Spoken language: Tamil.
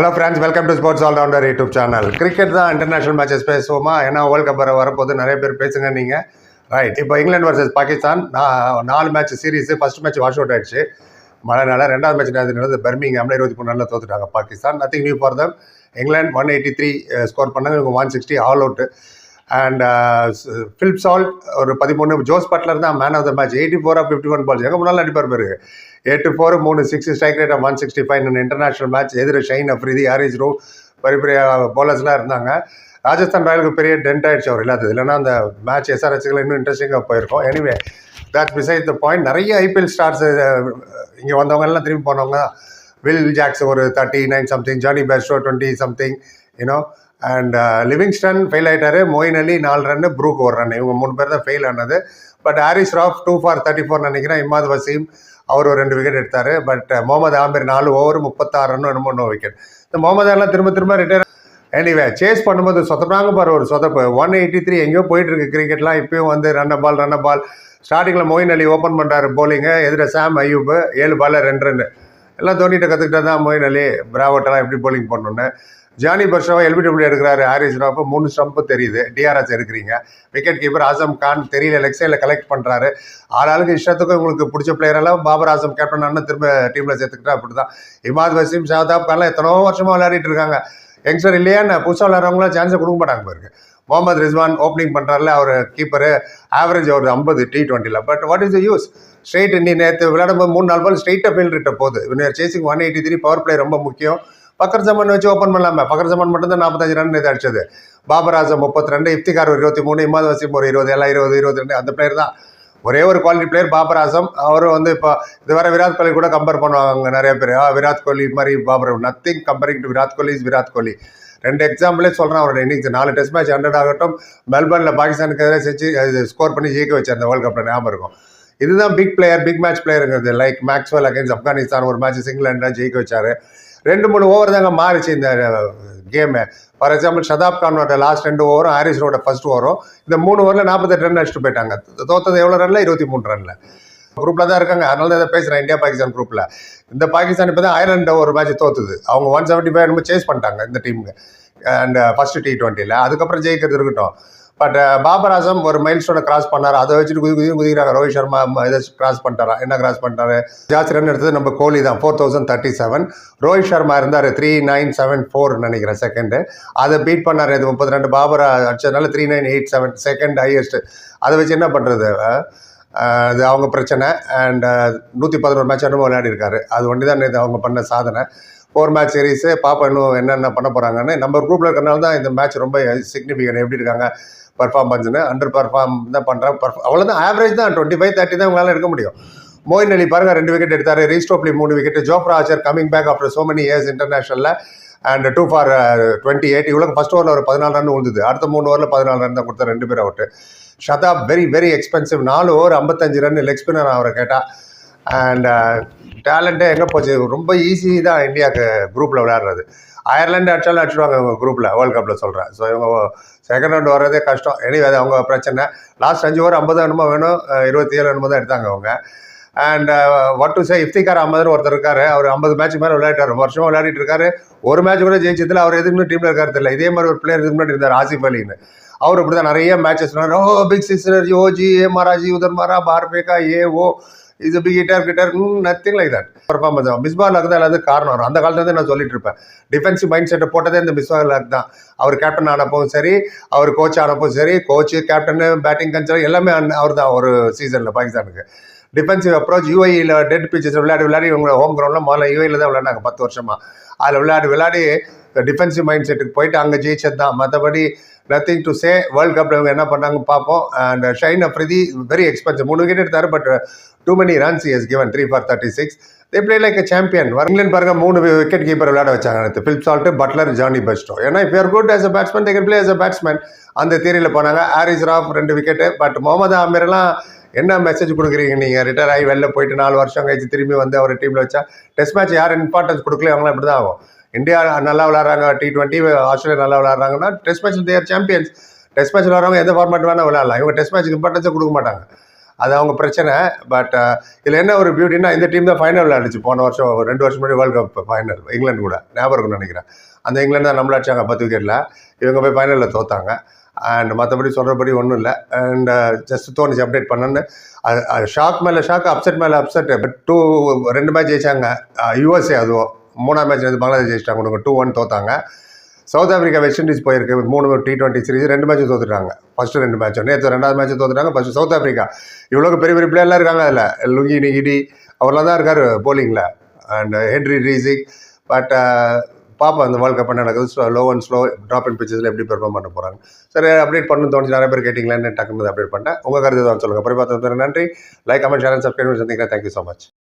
Hello friends welcome to sports allrounder YouTube channel cricket தான் இன்டர்நேஷனல் மேட்சஸ் பேசுவோமா? ஏன்னா வேர்ல்ட் கப் வர வரப்போது நிறைய பேர் பேசுங்க நீங்கள் ரைட் இப்போ இங்கிலாந்து வர்சஸ் பாகிஸ்தான் நான் நாலு match series first match wash out ஆயிடுச்சு. மழைனால ரெண்டாவது மேட்ச் நடந்தது பெர்மிங்ஹாமில் இருபத்தி மூணு நாளில் தோத்துட்டாங்க Pakistan. Nothing new for them England one eighty three score பண்ணாங்க இவங்க one sixty all out and Philip Salt ஒரு பதிமூணு ஜோஸ் பட்லர் தான் man of the match eighty four of fifty one balls எங்கே முன்னால் அடிப்பார் பேரு. எட்டு ஃபோர் மூணு six strike rate one sixty five international match எதிர ஷைன் அஃப்ரிதி ஹாரிஸ் ரூ பெரிய பெரிய பவுலர்ஸ்லாம் இருந்தாங்க. ராஜஸ்தான் ராயலுக்கு பெரிய டென்ட் ஆயிடுச்சு அவர் இல்லாதது. இல்லைன்னா அந்த மேட்ச் எஸ்ஆர்ஹெச்சுகள் இன்னும் இன்ட்ரெஸ்டிங்காக போயிருக்கோம். Anyway that beside the point நிறைய ஐபிஎல் ஸ்டார்ஸ் இங்கே வந்தவங்க எல்லாம் திரும்பி போனவங்க வில் ஜாக்ஸ் ஒரு thirty nine something Jonny Bairstow twenty something you know and Livingstone fail ஆகிட்டாரு மொயின் அலி நாலு ரன்னு ப்ரூக் ஒரு ரன் இவங்க மூணு பேர் தான் ஃபெயில் ஆனது. But Haris Rauf two for thirty four நினைக்கிறேன். இமாத் வசீம் அவர் ஒரு ரெண்டு விக்கெட் எடுத்தார். பட் முகமது ஆமிர் நாலு ஓவர் முப்பத்தாறு ரன் என்னமோ நோ விக்கெட் இந்த முகமது எல்லாம் திரும்ப திரும்ப ரிட்டையர் எனிவே சேஸ் பண்ணும்போது சொதப்பாங்க பாரு ஒரு சொதப்பு. ஒன் எயிட்டி த்ரீ எங்கேயோ போயிட்டு இருக்கு கிரிக்கெட்லாம் இப்பயும் வந்து ரன்ன பால் ரன்ன பால் ஸ்டார்டிங்கில் மொயின் அலி ஓப்பன் பண்ணுறாரு போலிங்கு எதிர சாம் ஐயூப் ஏழு பால்ல ரெண்டு ரன் எல்லாம் தோனிகிட்ட கற்றுக்கிட்டா தான் மொயின் அலி. பிராவட்டெல்லாம் எப்படி போலிங் பண்ணணுன்னு ஜானி பர்ஷாவை எல்பிடபிள்யூ எடுக்கிறாரு ஹாரிஸ் ராஃப் மூணு ஸ்டம்ப் தெரியுது. டிஆர்எஸ் எடுக்கிறீங்க. விக்கெட் கீப்பர் ஆசம் கான் தெரியல லெக் கலெக்ட் பண்ணுறாரு ஆளுக்கு இஷ்டத்துக்கும் உங்களுக்கு பிடிச்ச பிளேயரெல்லாம் பாபர் ஆசம் கேப்டன் அண்ணன் திரும்ப டீமில் சேர்த்துக்கிட்டா அப்படி தான் இமாத் வசீம் ஷாதாப் கான்லாம் எத்தனோ வருஷமாக விளையாடிட்டு இருக்காங்க. யங்ஸ்டர் இல்லையா என்ன புதுசாக விளையாடுறவங்களாம் சான்ஸை கொடுக்க மாட்டாங்க பாருங்க. முகமது ரிஸ்வான் ஓப்பனிங் பண்ணுறாருல அவர் கீப்பரு ஆவரேஜ் ஒரு ஐம்பது டி டுவெண்ட்டியில் but what is the use straight நீ நேற்று விளையாடும்போது மூணு நாலு பால் ஸ்ட்ரெயிட்டாக ஃபீல்ட் போகுது. இவன் chasing one eighty three power play ரொம்ப முக்கியம். பக்கர் ஜமான் வச்சு ஓப்பன் பண்ணலாமே. பக்கர் ஜமான் மட்டும் தான் நாற்பத்தஞ்சு ரன் இது அடிச்சது. பாபர் ஆசம் முப்பத்தி ரெண்டு இஃப்திகார் ஒரு இருபத்தி மூணு இமாத் வசிம் ஒரு இருபது எல்லாம் இருபது இருபத்தி ரெண்டு அந்த பிளேயர் தான். ஒரே ஒரு குவாலிட்டி பிளேயர் பாபர் ஆசம் அவரும் வந்து இப்போ இதுவரை விராட் கோலி கூட கம்பேர் பண்ணுவாங்க நிறைய பேர். விராட் கோலி மாதிரி Babar nothing comparing to Virat Kohli is Virat Kohli. ரெண்டு எக்ஸாம்பிளே சொல்கிறேன் அவரோட இன்னிங்ஸ் நாலு டெஸ்ட் மேட்ச் ஹண்ட்ரட் ஆகட்டும். மெல்பர்னில் பாகிஸ்தானுக்கு எதிராக செஞ்சு ஸ்கோர் பண்ணி ஜெயிக்க வச்சார் அந்த வேர்ல்ட் கப்பில் ஞாபகம் இருக்கும். இதுதான் பிக் பிளேயர் பிக் மேட்ச் பிளேயருங்கிறது லைக் மேக்ஸ்வெல் அகைன்ஸ் ஆப்கானிஸ்தான் ஒரு மேட்ச் சிங்கிலாண்டா ஜெயிக்க வச்சாரு. ரெண்டு மூணு ஓவர் தாங்க மாறிச்சு இந்த கேமு ஃபார் எக்ஸாம்பிள் ஷதாப் கானோட லாஸ்ட் ரெண்டு ஓவரும் ஹாரிஸ் ரோட ஃபர்ஸ்ட் ஓவரும் இந்த மூணு ஓவரில் நாற்பத்தெட்டு ரன் அடிச்சுட்டு போயிட்டாங்க. தோத்தது எவ்வளோ ரன்ல இருபத்தி மூணு ரனில் குரூப்பில் தான் இருக்காங்க. அதனால தான் இதை பேசுகிறேன் இந்தியா பாகிஸ்தான் குரூப்பில் இந்த பாகிஸ்தான் இப்போ தான் அயர்லாண்டு ஒரு மேட்ச் தோத்துது. அவங்க ஒன் செவன்ட்டி ஃபைவ் சேஸ் பண்ணிட்டாங்க இந்த டீமுக்கு அண்ட் ஃபர்ஸ்ட் டி ட்வெண்ட்டியில் அதுக்கப்புறம் ஜெயிக்கிறது இருக்கட்டும். பட் பாபர் ஆசம் ஒரு மைல் ஸ்டோனை கிராஸ் பண்ணார். அதை வச்சுட்டு குதி குதி குதிக்கிறாங்க ரோஹித் சர்மா இதை கிராஸ் பண்ணிட்டாரா? என்ன கிராஸ் பண்ணிட்டாரு? ஜாஸ்தி ரன் எடுத்தது நம்ம கோலி தான். Four thousand thirty seven Rohit Sharma இருந்தார். த்ரீ நைன் செவன் ஃபோர் நினைக்கிறேன் செகண்டு அதை பீட் பண்ணார். இது முப்பத்தி ரெண்டு Babar அடிச்சதுனால three nine eight seven second highest அதை வச்சு என்ன பண்ணுறது அது அவங்க பிரச்சனை. அண்ட் நூற்றி பதினோரு மேட்ச் என்னமோ விளையாடி இருக்காரு அது ஒன்று தான் அவங்க பண்ண சாதனை. ஃபோர் மேட்ச் சீரீஸு பாப்பா இன்னும் என்னென்ன பண்ண போகிறாங்கன்னு நம்ம குரூப்பில் இருக்கிறனால தான் இந்த மேட்ச் ரொம்ப சிக்னிஃபிகன் எப்படி இருக்காங்க? பர்ஃபார்மன்ஸ்னு அண்டர் பர்ஃபார்ம் தான் பண்ணுறாங்க பர்ஃப் அவ்வளோதான் ஆவரேஜ் தான். டுவெண்ட்டி ஃபைவ் தேர்ட்டி தான் உங்களால் எடுக்க முடியும். மோயின் அலி பாருங்க ரெண்டு விக்கெட் எடுத்தார். ரீஸ்டோப்லி மூணு wicket Jofra Archer coming back after so many years இன்டர்நேஷனலில் and two for twenty eight இவ்வளோ ஃபஸ்ட் ஓவரில் ஒரு பதினாலு ரன் விழுந்தது அடுத்த மூணு ஓவரில் பதினாலு ரன் தான் கொடுத்தா ரெண்டு பேர் out Shadab very very expensive நாலு ஓவர் ஐம்பத்தஞ்சு ரன் லெக் ஸ்பின்னர் அவரை கேட்டால் அண்ட் டேலண்ட்டே எங்கே போச்சு? ரொம்ப ஈஸி தான் இந்தியாவுக்கு குரூப்பில் விளையாடுறது. அயர்லாண்டு அடிச்சாலும் அடிச்சிடுவாங்க இவங்க குரூப்பில் வேர்ல்ட் கப்பில் சொல்கிறேன் ஸோ இவங்க செகண்ட் ரவுண்ட் வர்றதே கஷ்டம். எனிவே அது அவங்க பிரச்சனை. லாஸ்ட் அஞ்சு ஓவர் ஐம்பது என்னமோ வேணும். இருபத்தி ஏழு என்னமோ தான் எடுத்தாங்க அவங்க. And what uh, to say Iftikhar அஹமதுன்னு ஒருத்தர் இருக்காரு. அவர் ஐம்பது மேட்ச் மேலே விளையாட்டார். வருஷமாக விளையாடிட்டு இருக்காரு. ஒரு மேட்ச் கூட ஜெயிச்சதில் அவர் எதுக்குமே டீமில் இருக்காரு தெரியல. இதே மாதிரி ஒரு பிளேயர் இதுக்கு முன்னாடி இருந்தார் ஆசிஃப் அலின்னு. அவர் இப்படி தான் நிறைய மேட்சஸ் ஓ பிக் சிஸ்டர் ஓஜி ஏ மராஜி உதர் மாரா பார்பேகா ஏ ஓ இது பிக் ஹிட்டர் கிட்டர் நத்திங் லைக் தட் பர்ஃபார்மன்ஸ் மிஸ்பால் தான் எல்லாத்துக்கும் காரணம் வரும் அந்த காலத்துலேருந்து நான் சொல்லிட்டு இருப்பேன். டிஃபென்சிவ் மைண்ட் செட்டை போட்டதே இந்த மிஸ்பால் தான் அவர் கேப்டன் ஆனப்பவும் சரி அவர் கோச் ஆனப்பவும் சரி கோச்சு கேப்டனு பேட்டிங் கன்சர் எல்லாமே அவர் தான் ஒரு சீசனில் பாகிஸ்தானுக்கு. டிஃபென்சிவ் அப்ரோச் யூஐயில் டெட் பிச்சஸ் விளையாடி விளையாடி இவங்க ஹோம் கிரவுண்டில் முதல்ல யூஐயில் தான் விளையாண்டாங்க பத்து வருஷமாக அதில் விளையாடி விளையாடி டிஃபென்சிவ் மைண்ட் செட்டுக்கு போயிட்டு அங்கே ஜெயிச்சது தான் மற்றபடி நத்திங் டு சே வேர்ல்ட் கப்பில் இவங்க என்ன பண்ணாங்க பார்ப்போம். And Shaheen Afridi very expensive மூணு விக்கெட் எடுத்தார் but too many runs is given three for thirty six they play like champion England பாருங்க மூணு விக்கெட் கீப்பர் விளையாட வச்சாங்க அடுத்து. Philip Salt Buttler Jonny Bairstow ஏன்னா இப்போ your good as a batsman they can play as a batsman அந்த தேரியில் போனாங்க ஹாரிஸ் ராஃப் ரெண்டு விக்கெட்டு பட் முகமது ஆமீர்லாம் என்ன மெசேஜ் கொடுக்குறீங்க நீங்கள் ரிட்டையர் ஆகி வெளில போயிட்டு நாலு வருஷம் கழிச்சு திரும்பி வந்து அவர் டீமில் வச்சா டெஸ்ட் மேட்ச் யார் இம்பார்ட்டன்ஸ் கொடுக்கல அவங்களாம் இப்படி தான் ஆகும். இந்தியா நல்லா விளாட்றாங்க டி டுவெண்ட்டி ஆஸ்திரேலியா நல்லா விளாட்றாங்கன்னா test match they're champions test match விளாட்றவங்க எந்த ஃபார்மேட் வேணால் விளையாடலாம். இவங்க டெஸ்ட் மேட்ச்சுக்கு இம்பார்ட்டன்ஸே கொடுக்க மாட்டாங்க. அது அவங்க பிரச்சனை. பட் uh, இதில் என்ன ஒரு பியூட்டினா இந்த டீம் தான் ஃபைனல் விளையாடுச்சு போன வருஷம் ஒரு ரெண்டு வருஷம் முன்னாடி வேர்ல்டு கப் ஃபைனல் இங்கிலாந்து கூட. ஞாபகம் நினைக்கிறேன். அந்த இங்கிலாந்து தான் நம்மள அடிச்சாங்க பத்து விக்கெட்டில் இவங்க போய் ஃபைனலில் தோத்தாங்க. அண்ட் மற்றபடி சொல்கிறபடி ஒன்றும் இல்லை. அண்ட் ஜஸ்ட் uh, தோணுச்சு அப்டேட் பண்ணேன்னு ஷாக் மேலே ஷாக் அப்செட் மேலே அப்செட் பட் டூ ரெண்டு மேட்ச் ஜெயிச்சாங்க. Uh, யூஎஸ்ஏ அதுவும். மூணாம் மேட்ச் வந்து பங்களாதேஷ் ஜெயிச்சிட்டாங்க. டூ ஒன் தோத்தாங்க. சவுத் ஆஃப்ரிக்கா வெஸ்ட் இண்டீஸ் போயிருக்கு. மூணு டி டுவெண்ட்டி சீரிஸ் ரெண்டு மேட்ச் தோத்துட்டாங்க. ஃபஸ்ட்டு ரெண்டு மேட்ச் நேற்று ரெண்டாவது மேட்ச் தோத்துட்டாங்க. ஃபஸ்ட்டு சவுத் ஆஃப்ரிக்கா இவ்வளோ பெரிய பெரிய பிளேயர்லாம் இருக்காங்க அதில். லுங்கி நிகிடி அவர்லாம் தான் இருக்கார் போலிங்கில் அண்ட் ஹென்ரி ரீசிக் பட் பார்ப்போம் அந்த வேர்ல்ட் கப் என்ன நடக்குது? Slow low and slow track and பிச்சஸில் எப்படி பெர்ஃபார்ம் பண்ண போகிறாங்க சரி அப்டேட் பண்ணணும் தோணுச்சு. நிறைய பேர் கேட்டிங்களேன்னு டக்குனு அப்டேட் பண்ணேன் உங்கள் கருத்து தான் சொல்லுங்கள் பரிபாத்தம் நன்றி. Like comment share and subscribe சந்திக்கிறேன். Thank you so much